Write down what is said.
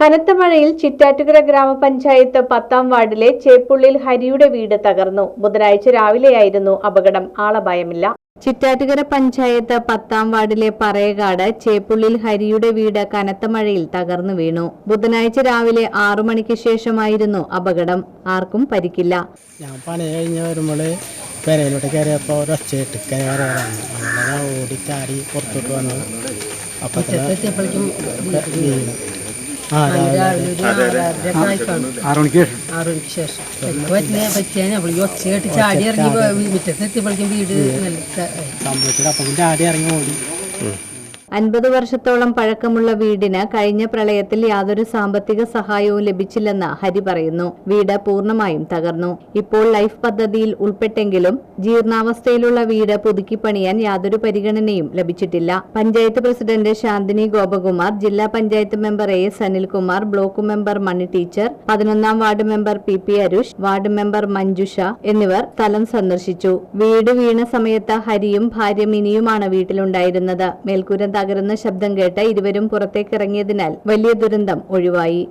കനത്ത മഴയിൽ ചിറ്റാറ്റുകര ഗ്രാമപഞ്ചായത്ത് പത്താം വാർഡിലെ ചേപ്പുള്ളിൽ ഹരിയുടെ വീട് തകർന്നു. ബുധനാഴ്ച രാവിലെയായിരുന്നു അപകടം. ആളപായമില്ല. ചിറ്റാറ്റുകര പഞ്ചായത്ത് പത്താം വാർഡിലെ പറയകാട് ചേപ്പുള്ളിൽ ഹരിയുടെ വീട് കനത്ത മഴയിൽ തകർന്നു വീണു. ബുധനാഴ്ച രാവിലെ ആറു മണിക്ക് ശേഷമായിരുന്നു അപകടം. ആർക്കും പരിക്കില്ല. ഞാൻ പണി കഴിഞ്ഞ് വരുമ്പോൾ പെരയിലോട്ട് കയറിയപ്പോൾ ഒരൊച്ചയിട്ട് കയറാറാണ് അങ്ങനെ ഓടി ചാടി പുറത്തോട്ട് വന്നു അപ്പം വീണു ആ രാവിലെ ആറ് മണിക്ക് ശേഷം. പറ്റിയാൽ ഒച്ചയായിട്ട് ചാടി ഇറങ്ങി മുറ്റത്ത് എത്തിയപ്പോഴേക്കും വീട് നല്ല അപ്പം ചാടി ഇറങ്ങി ഓടി. അൻപത് വർഷത്തോളം പഴക്കമുള്ള വീടിന് കഴിഞ്ഞ പ്രളയത്തിൽ യാതൊരു സാമ്പത്തിക സഹായവും ലഭിച്ചില്ലെന്ന് ഹരി പറയുന്നു. വീട് പൂർണമായും തകർന്നു. ഇപ്പോൾ ലൈഫ് പദ്ധതിയിൽ ഉൾപ്പെട്ടെങ്കിലും ജീർണാവസ്ഥയിലുള്ള വീട് പുതുക്കി പണിയാൻ യാതൊരു പരിഗണനയും ലഭിച്ചിട്ടില്ല. പഞ്ചായത്ത് പ്രസിഡന്റ് ശാന്തിനി ഗോപകുമാർ ജില്ലാ panchayat member A S Anilkumar block member Mani teacher പതിനൊന്നാം ward member P P Arush ward member Manjusha എന്നിവർ സ്ഥലം സന്ദർശിച്ചു. വീട് വീണ സമയത്ത് ഹരിയും ഭാര്യ മിനിയുമാണ് വീട്ടിലുണ്ടായിരുന്നത്. മേൽക്കൂര തകരുന്ന ശബ്ദം കേട്ട ഇരുവരും പുറത്തേക്കിറങ്ങിയതിനാൽ വലിയ ദുരന്തം ഒഴിവായി